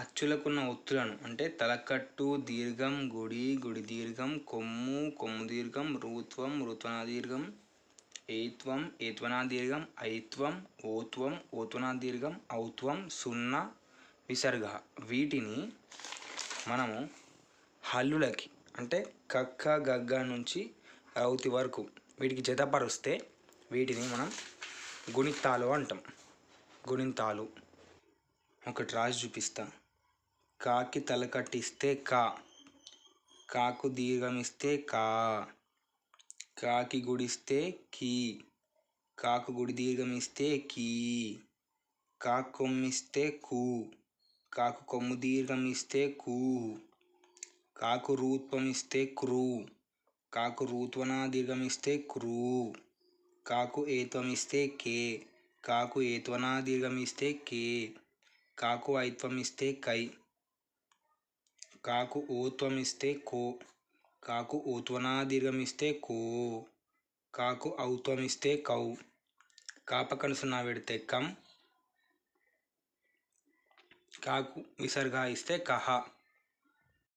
అచ్చులకున్న ఒత్తులను అంటే తలకట్టు దీర్ఘం గుడి గుడి దీర్ఘం కొమ్ము కొమ్ము దీర్ఘం రూత్వం ఋత్వనా దీర్ఘం ఏత్వం ఏత్వనా దీర్ఘం ఐత్వం ఓత్వం ఓత్వనా దీర్ఘం ఔత్వం సున్నా విసర్గ. వీటిని మనము హల్లులకి అంటే కక్క గగ్గ నుంచి రౌతి వరకు వీటికి జతపరుస్తే వీటిని మనం గుణితాలు అంటాం. గుణితాలు. ఒకటి రాసి చూపిస్తా. కాకి తలకట్టిస్తే కా. కాకు దీర్ఘమిస్తే కా. కాకి గుడిస్తే కీ. కాకు గుడి దీర్ఘమిస్తే కీ. కాకు కొమ్మిస్తే కూ. కాకు కొమ్ము దీర్ఘమిస్తే కూ. కాకు రూత్వమిస్తే క్రూ. కాకు రూత్వన దీర్ఘమిస్తే క్రూ. కాకు ఏత్వమిస్తే కే. కాకు ఏత్వన దీర్ఘమిస్తే కే. కాకు ఐత్వం ఇస్తే కై. కాకు ఓత్వం ఇస్తే కో కాకు ఓత్వన దీర్ఘం ఇస్తే కో కాకు ఔత్వం ఇస్తే కౌ కాపకను సున్నా పెడితే కం కాకు విసర్గ ఇస్తే కహ.